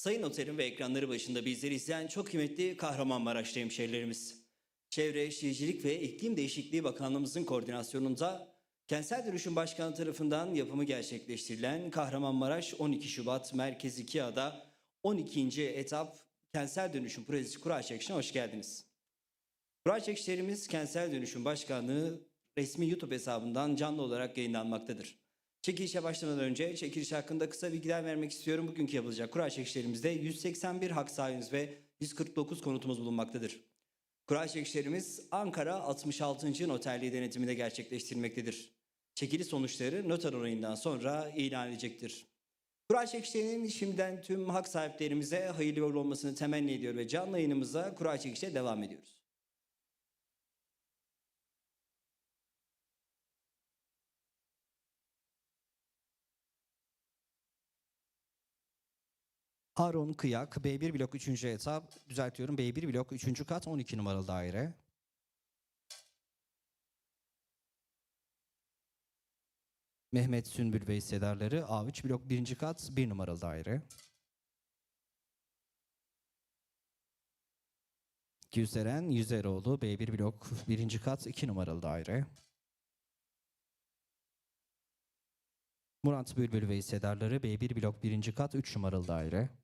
Sayın Otel'in ve ekranları başında bizleri izleyen çok kıymetli Kahramanmaraşlı hemşehrilerimiz. Çevre, Şehircilik ve İklim Değişikliği Bakanlığımızın koordinasyonunda Kentsel Dönüşüm Başkanı tarafından yapımı gerçekleştirilen Kahramanmaraş 12 Şubat Merkez 2 Ada 12. etap Kentsel Dönüşüm Projesi kura çekişine hoş geldiniz. Kura çekişlerimiz Kentsel Dönüşüm Başkanlığı resmi YouTube hesabından canlı olarak yayınlanmaktadır. Çekilişe başlamadan önce çekiliş hakkında kısa bilgiler vermek istiyorum. Bugünkü yapılacak kura çekişlerimizde 181 hak sahibimiz ve 149 konutumuz bulunmaktadır. Kura çekişlerimiz Ankara 66. Noterliği denetiminde gerçekleştirilmektedir. Çekili sonuçları noter onayından sonra ilan edilecektir. Kura çekişlerinin şimdiden tüm hak sahiplerimize hayırlı olmasını temenni ediyor ve canlı yayınımıza kura çekişe devam ediyoruz. Harun Kıyak, B1 blok 3. etap, düzeltiyorum B1 blok 3. kat 12 numaralı daire. Mehmet Sünbül ve hissedarları A3 blok 1. kat 1 numaralı daire. Gülseren Yüzeroğlu B1 blok 1. kat 2 numaralı daire. Murat Bülbül ve hissedarları B1 blok 1. kat 3 numaralı daire.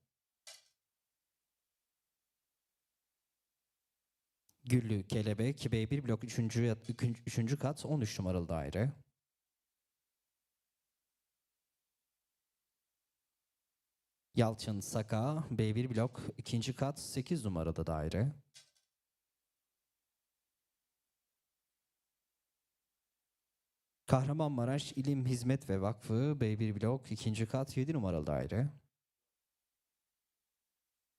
Güllü Kelebek B1 blok 3. 3. kat 13 numaralı daire. Yalçın Saka B1 blok 2. kat 8 numaralı daire. Kahramanmaraş İlim Hizmet ve Vakfı B1 blok 2. kat 7 numaralı daire.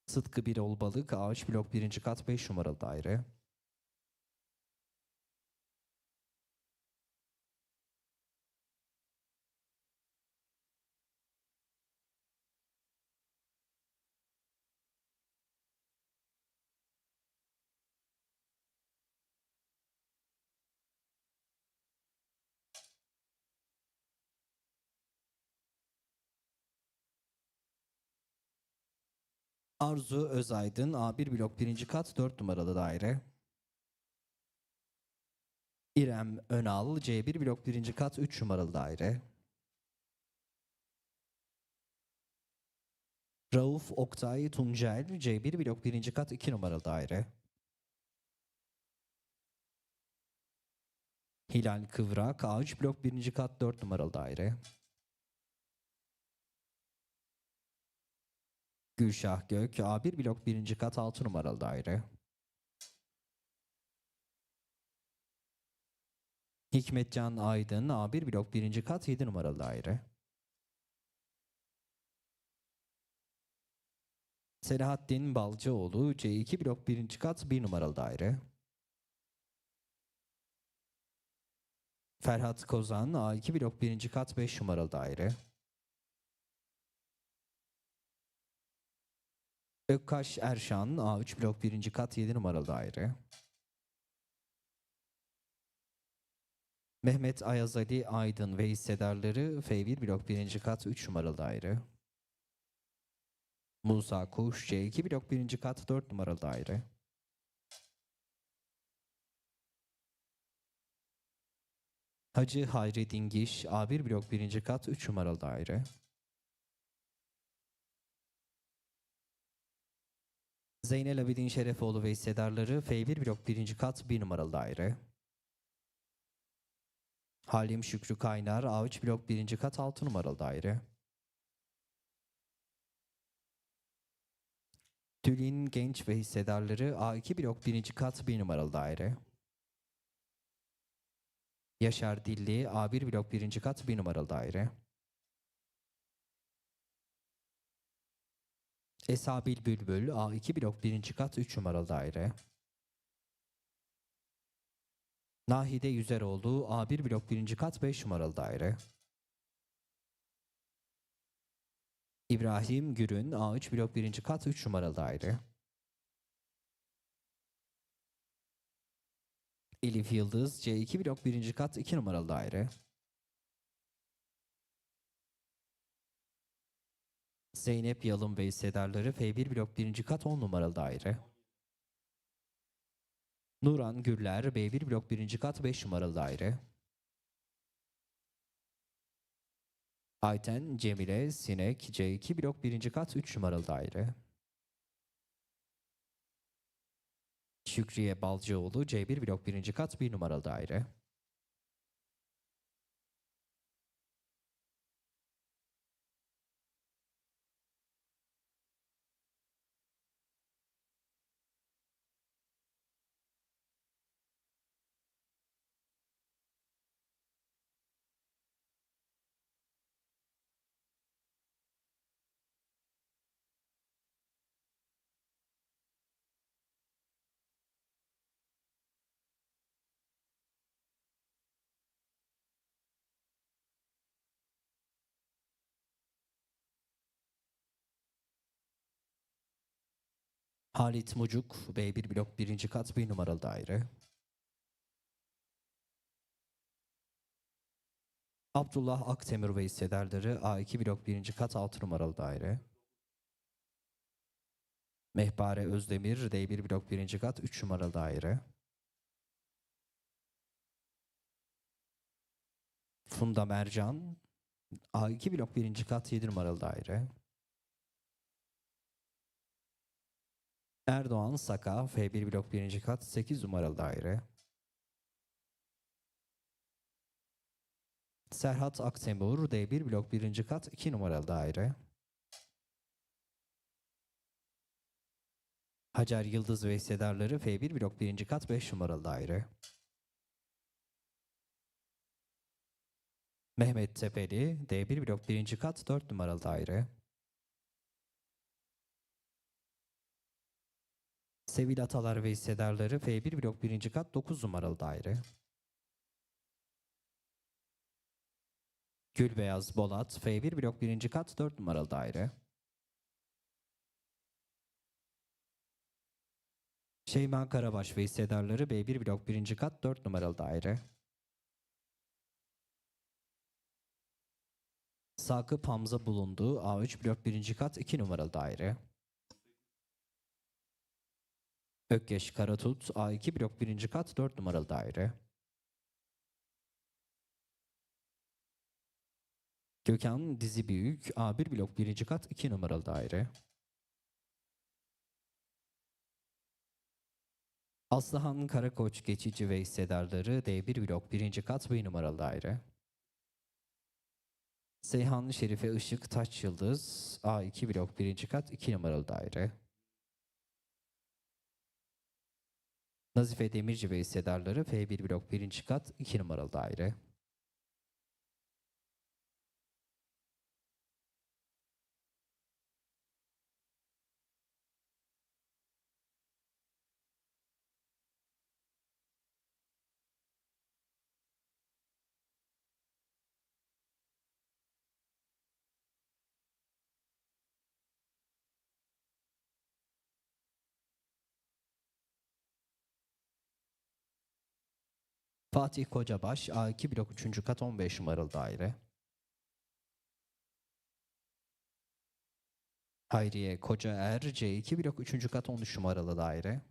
Sıtkı Birol Balık Ağaç blok 1. kat 5 numaralı daire. Arzu Özaydın A1 blok 1. kat 4 numaralı daire. İrem Önal C1 blok 1. kat 3 numaralı daire. Rauf Oktay Tuncel C1 blok 1. kat 2 numaralı daire. Hilal Kıvrak A3 blok 1. kat 4 numaralı daire. Gülşah Gök A1 blok 1. kat 6 numaralı daire. Hikmetcan Aydın A1 blok 1. kat 7 numaralı daire. Selahattin Balcıoğlu C2 blok 1. kat 1 numaralı daire. Ferhat Kozan A2 blok 1. kat 5 numaralı daire. Ökkaş Erşan A3 blok 1. kat 7 numaralı daire. Mehmet Ayaz Ali Aydın ve hissedarları F1 blok 1. kat 3 numaralı daire. Musa Kuş C2 blok 1. kat 4 numaralı daire. Hacı Hayri Dingiş A1 blok 1. kat 3 numaralı daire. Zeynel Abidin Şerefoğlu ve hissedarları F1 blok 1. kat 1 numaralı daire. Halim Şükrü Kaynar A3 blok 1. kat 6 numaralı daire. Tülin Genç ve hissedarları A2 blok 1. kat 1 numaralı daire. Yaşar Dilli A1 blok 1. kat 1 numaralı daire. Esabil Bülbül A2 blok 1. kat 3 numaralı daire. Nahide Yüzeroğlu A1 blok 1. kat 5 numaralı daire. İbrahim Gürün A3 blok 1. kat 3 numaralı daire. Elif Yıldız C2 blok 1. kat 2 numaralı daire. Zeynep Yalın ve hissedarları F1 blok 1. kat 10 numaralı daire. Nuran Gürler B1 blok 1. kat 5 numaralı daire. Ayten Cemile Sinek C2 blok 1. kat 3 numaralı daire. Şükriye Balcıoğlu C1 blok 1. kat 1 numaralı daire. Halit Mucuk B1 blok 1. kat 1 numaralı daire. Abdullah Aktemir ve hissedarları A2 blok 1. kat 6 numaralı daire. Mehpare Özdemir D1 blok 1. kat 3 numaralı daire. Funda Mercan A2 blok 1. kat 7 numaralı daire. Erdoğan Saka F1 blok 1. kat 8 numaralı daire. Serhat Aktemur D1 blok 1. kat 2 numaralı daire. Hacer Yıldız ve hissedarları F1 blok 1. kat 5 numaralı daire. Mehmet Tepeli D1 blok 1. kat 4 numaralı daire. Sevil Atalar ve hissedarları F1 blok 1. kat 9 numaralı daire. Gülbeyaz Bolat F1 blok 1. kat 4 numaralı daire. Şeyma Karabaş ve hissedarları B1 blok 1. kat 4 numaralı daire. Sakıp Hamza bulunduğu A3 blok 1. kat 2 numaralı daire. Ökkeş Karatut A2 blok 1. kat 4 numaralı daire. Gökhan Dizi Büyük A1 blok 1. kat 2 numaralı daire. Aslıhan Karakoç geçici ve hissedarları D1 blok 1. kat 1 numaralı daire. Seyhan Şerife Işık Taç Yıldız A2 blok 1. kat 2 numaralı daire. Nazife Demirci ve hissedarları F1 blok 1. kat 2 numaralı daire. Fatih Kocabaş A2 blok 3. kat 15 numaralı daire. Hayriye Kocaer C2 blok 3. kat 13 numaralı daire.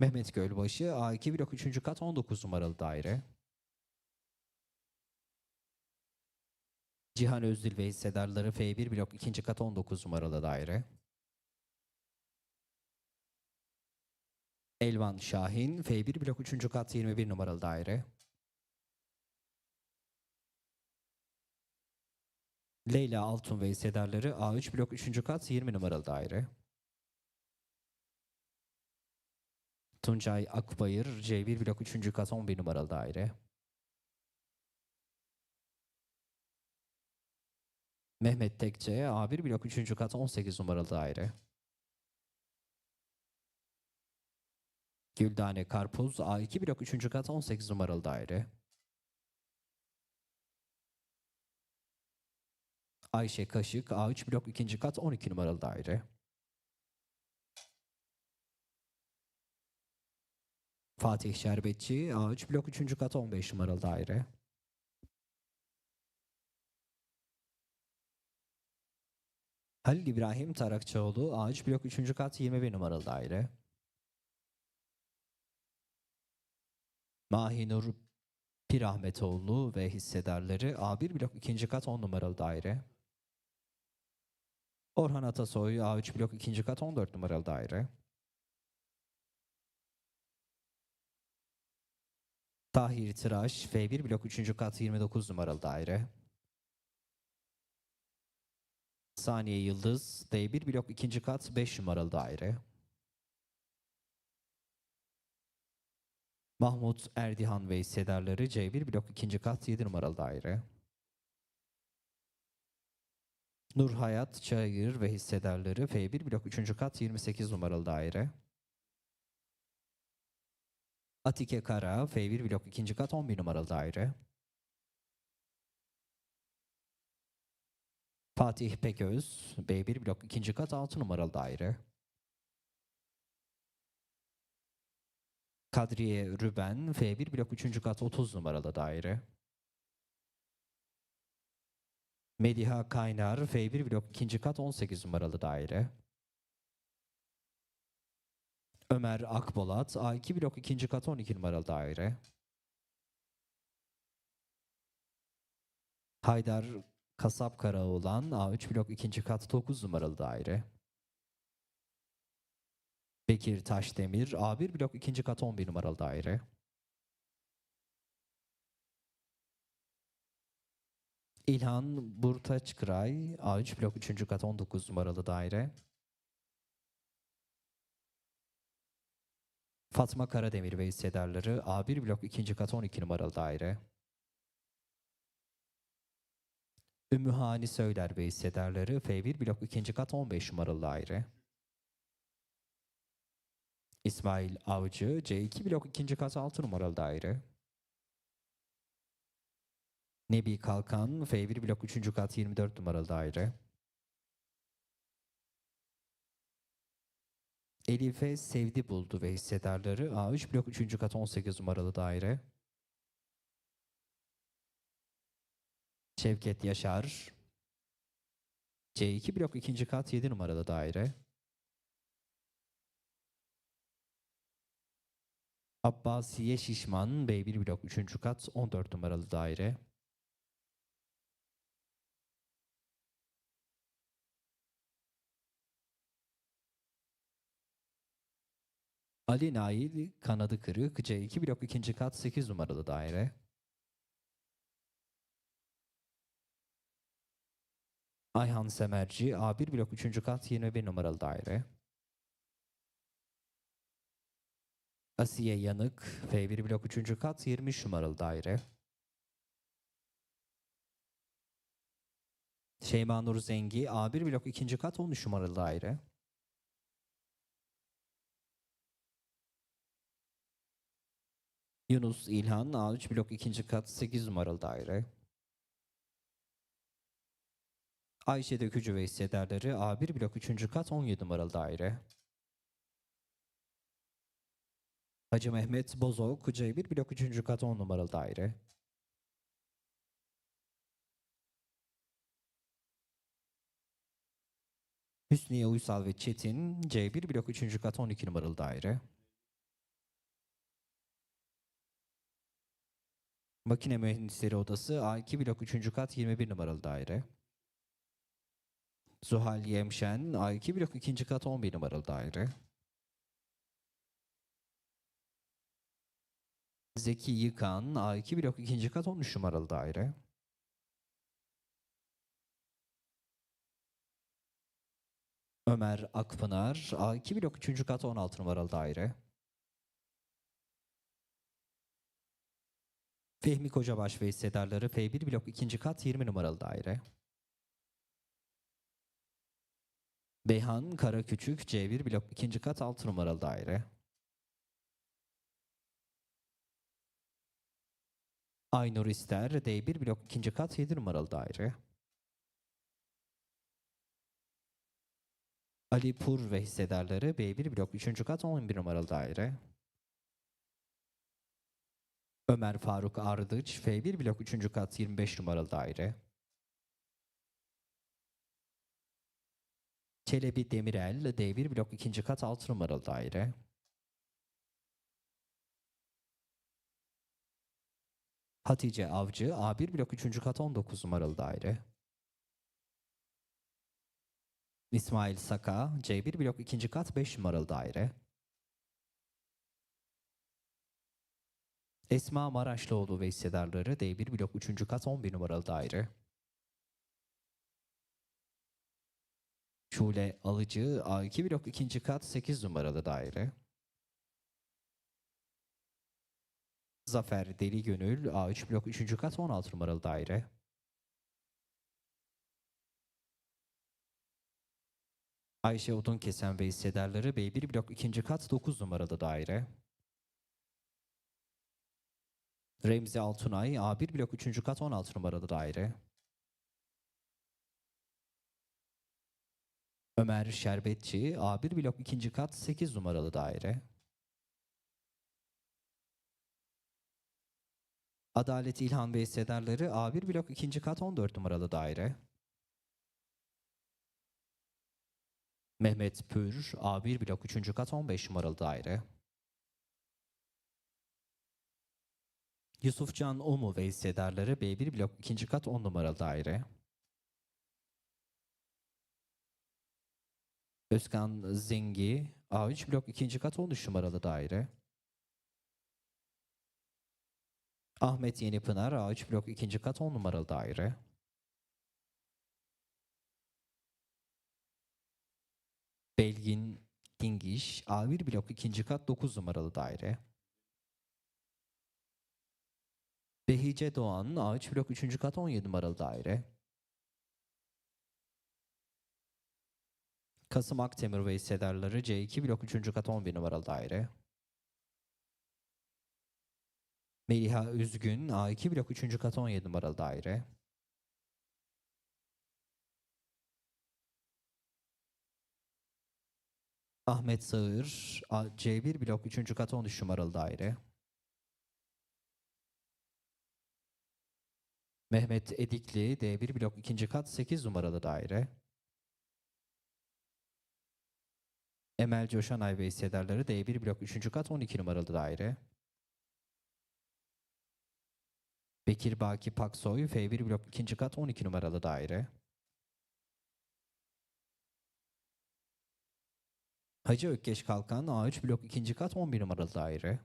Mehmet Gölbaşı A2 blok 3. kat 19 numaralı daire. Cihan Özdil ve hissedarları F1 blok 2. kat 19 numaralı daire. Elvan Şahin F1 blok 3. kat 21 numaralı daire. Leyla Altun ve hissedarları A3 blok 3. kat 20 numaralı daire. Tuncay Akbayır C1 blok 3. kat 11 numaralı daire. Mehmet Tekçe A1 blok 3. kat 18 numaralı daire. Güldane Karpuz A2 blok 3. kat 18 numaralı daire. Ayşe Kaşık A3 blok 2. kat 12 numaralı daire. Fatih Şerbetçi A3 blok 3. kat 15 numaralı daire. Halil İbrahim Tarakçıoğlu A3 blok 3. kat 21 numaralı daire. Mahinur Pirahmetoğlu ve hissedarları A1 blok 2. kat 10 numaralı daire. Orhan Atasoy A3 blok 2. kat 14 numaralı daire. Tahir Tıraş F1 blok 3. kat 29 numaralı daire. Saniye Yıldız D1 blok 2. kat 5 numaralı daire. Mahmut Erdihan ve hissedarları C1 blok 2. kat 7 numaralı daire. Nur Hayat Çayır ve hissedarları F1 blok 3. kat 28 numaralı daire. Atike Kara F1 blok 2. kat 11 numaralı daire. Fatih Peköz B1 blok 2. kat 6 numaralı daire. Kadriye Rüben F1 blok 3. kat 30 numaralı daire. Mediha Kaynar F1 blok 2. kat 18 numaralı daire. Ömer Akbolat A2 blok 2. kat 12 numaralı daire. Haydar Kasap Karaoğlan A3 blok 2. kat 9 numaralı daire. Bekir Taşdemir A1 blok 2. kat 11 numaralı daire. İlhan Burtaçkıray A3 blok 3. kat 19 numaralı daire. Fatma Karademir ve hissedarları A1 blok 2. kat 12 numaralı daire. Ümmühani Söyler ve hissedarları F1 blok 2. kat 15 numaralı daire. İsmail Avcı C2 blok 2. kat 6 numaralı daire. Nebi Kalkan F1 blok 3. kat 24 numaralı daire. Elife Sevdi buldu ve hissedarları A3 blok 3. kat 18 numaralı daire. Şevket Yaşar C2 blok 2. kat 7 numaralı daire. Abbasiye Şişman B1 blok 3. kat 14 numaralı daire. Ali Nail kanadı kırık C2 blok 2. kat 8 numaralı daire. Ayhan Semerci A1 blok 3. kat 21 numaralı daire. Asiye Yanık F1 blok 3. kat 23 numaralı daire. Şeyma Nur Zengi A1 blok 2. kat 13 numaralı daire. Yunus İlhan A3 blok 2. kat 8 numaralı daire. Ayşe Dökücü ve hissedarları A1 blok 3. kat 17 numaralı daire. Hacı Mehmet Bozok C1 blok 3. kat 10 numaralı daire. Hüsniye Uysal ve Çetin C1 blok 3. kat 12 numaralı daire. Makine Mühendisleri Odası A2 blok 3. kat 21 numaralı daire. Zuhal Yemşen A2 blok 2. kat 11 numaralı daire. Zeki Yıkan A2 blok 2. kat 13 numaralı daire. Ömer Akpınar A2 blok 3. kat 16 numaralı daire. Fehmi Kocabaş ve hissedarları F1 blok 2. kat 20 numaralı daire. Beyhan Karaküçük C1 blok 2. kat 6 numaralı daire. Aynur İster D1 blok 2. kat 7 numaralı daire. Ali Pur ve hissedarları B1 blok 3. kat 11 numaralı daire. Ömer Faruk Ardıç F1 blok 3. kat 25 numaralı daire. Çelebi Demirel D1 blok 2. kat 6 numaralı daire. Hatice Avcı A1 blok 3. kat 19 numaralı daire. İsmail Saka C1 blok 2. kat 5 numaralı daire. Esma Maraşlıoğlu ve hissedarları D1 blok 3. kat 11 numaralı daire. Şule Alıcı A2 blok 2. kat 8 numaralı daire. Zafer Deli Gönül A3 blok 3. kat 16 numaralı daire. Ayşe Odunkesen ve hissedarları B1 blok 2. kat 9 numaralı daire. Remzi Altunay A1 blok 3. kat 16 numaralı daire. Ömer Şerbetçi A1 blok 2. kat 8 numaralı daire. Adalet İlhan ve hissedarları A1 blok 2. kat 14 numaralı daire. Mehmet Pür A1 blok 3. kat 15 numaralı daire. Yusufcan Omu ve hissedarları B1 blok 2. kat 10 numaralı daire. Özkan Zengi A3 blok 2. kat 13 numaralı daire. Ahmet Yenipınar A3 blok 2. kat 10 numaralı daire. Belgin Dingiş A1 blok 2. kat 9 numaralı daire. Behice Doğan A3 blok 3. kat 17 numaralı daire. Kasım Aktemir ve hissedarları C2 blok 3. kat 11 numaralı daire. Meliha Üzgün A2 blok 3. kat 17 numaralı daire. Ahmet Sağır A- C1 blok 3. kat 13 numaralı daire. Mehmet Edikli D1 blok 2. kat 8 numaralı daire. Emel Coşanay ve hissedarları D1 blok 3. kat 12 numaralı daire. Bekir Baki Paksoy F1 blok 2. kat 12 numaralı daire. Hacı Ökkeş Kalkan A3 blok 2. kat 11 numaralı daire.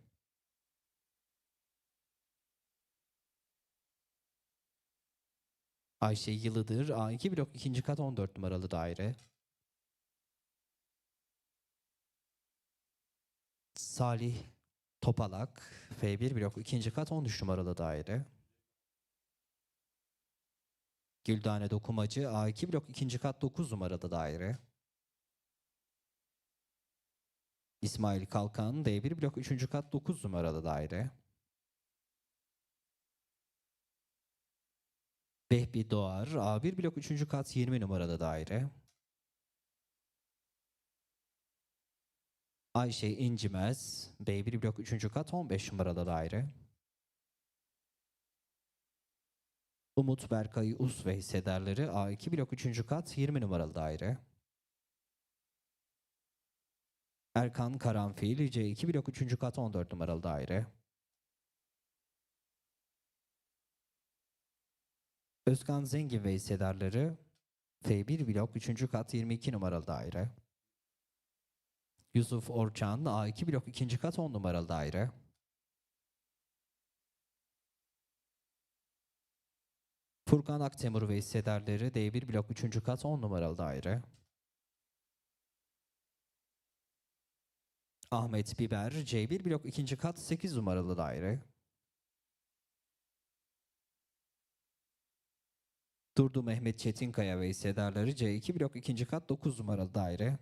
Ayşe Yılıdır A2 blok 2. kat 14 numaralı daire. Salih Topalak F1 blok 2. kat 13 numaralı daire. Güldane Dokumacı A2 blok 2. kat 9 numaralı daire. İsmail Kalkan D1 blok 3. kat 9 numaralı daire. Behbi Doğar A1 blok 3. kat 20 numaralı daire. Ayşe İncimez B1 blok 3. kat 15 numaralı daire. Umut Berkay Us ve hissedarları A2 blok 3. kat 20 numaralı daire. Erkan Karanfil C2 blok 3. kat 14 numaralı daire. Özkan Zengin ve hissedarları F1 blok 3. kat 22 numaralı daire. Yusuf Orçan A2 blok 2. kat 10 numaralı daire. Furkan Aktemur ve hissedarları D1 blok 3. kat 10 numaralı daire. Ahmet Biber C1 blok 2. kat 8 numaralı daire. Durdu Mehmet Çetinkaya ve hissedarları C2 blok 2. kat 9 numaralı daire.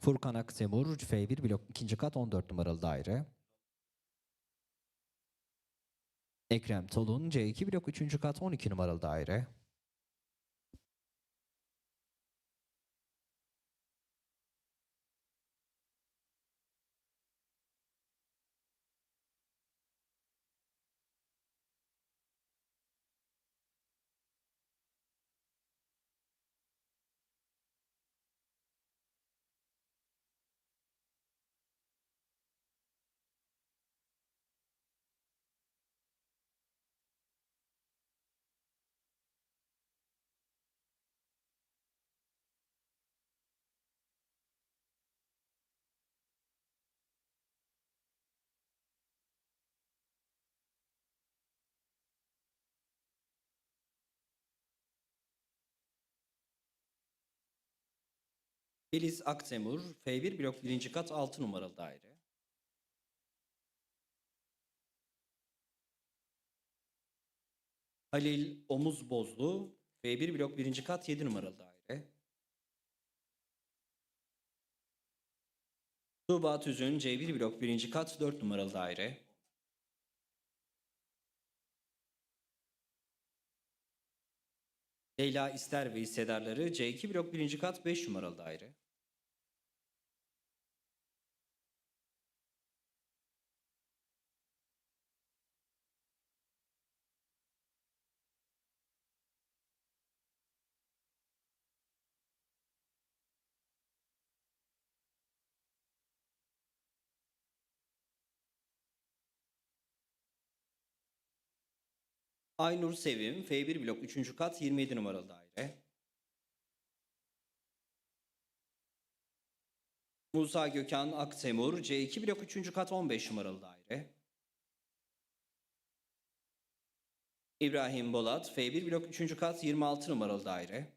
Furkan Aksemur F1 blok 2. kat 14 numaralı daire. Ekrem Tolun C2 blok 3. kat 12 numaralı daire. Filiz Aktemur, F1 blok 1. kat 6 numaralı daire. Halil Omuz Bozlu, F1 blok 1. kat 7 numaralı daire. Tuğba Tüzün, C1 blok 1. kat 4 numaralı daire. Leyla İster ve hissedarları C2 blok 1. kat 5 numaralı daire. Aynur Sevim, F1 blok 3. kat 27 numaralı daire. Musa Gökhan Aktemur, C2 blok 3. kat 15 numaralı daire. İbrahim Bolat, F1 blok 3. kat 26 numaralı daire.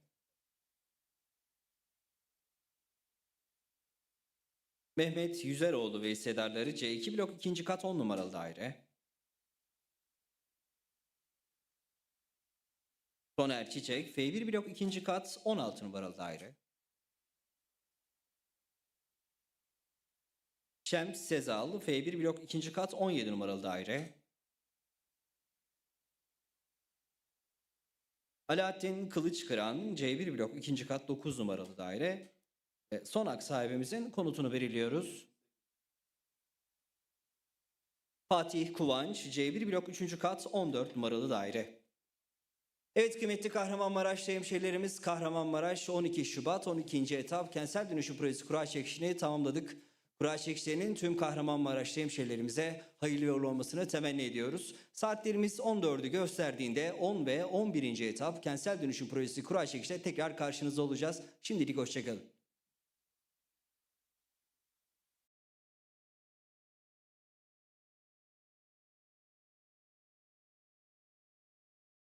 Mehmet Yüzeroğlu ve hissedarları C2 blok 2. kat 10 numaralı daire. Soner Çiçek, F1 blok 2. kat 16 numaralı daire. Şems Sezal, F1 blok 2. kat 17 numaralı daire. Alaaddin Kılıçkıran, C1 blok 2. kat 9 numaralı daire. Son hak sahibimizin konutunu belirliyoruz. Fatih Kuvanç, C1 blok 3. kat 14 numaralı daire. Evet kıymetli Kahramanmaraş'ta hemşehrilerimiz Kahramanmaraş 12 Şubat 12. etap kentsel dönüşüm projesi kura çekişini tamamladık. Kura çekişlerinin tüm Kahramanmaraş'ta hemşehrilerimize hayırlı yolu olmasını temenni ediyoruz. Saatlerimiz 14'ü gösterdiğinde 10 ve 11. etap kentsel dönüşüm projesi kura çekişte tekrar karşınızda olacağız. Şimdilik hoşçakalın.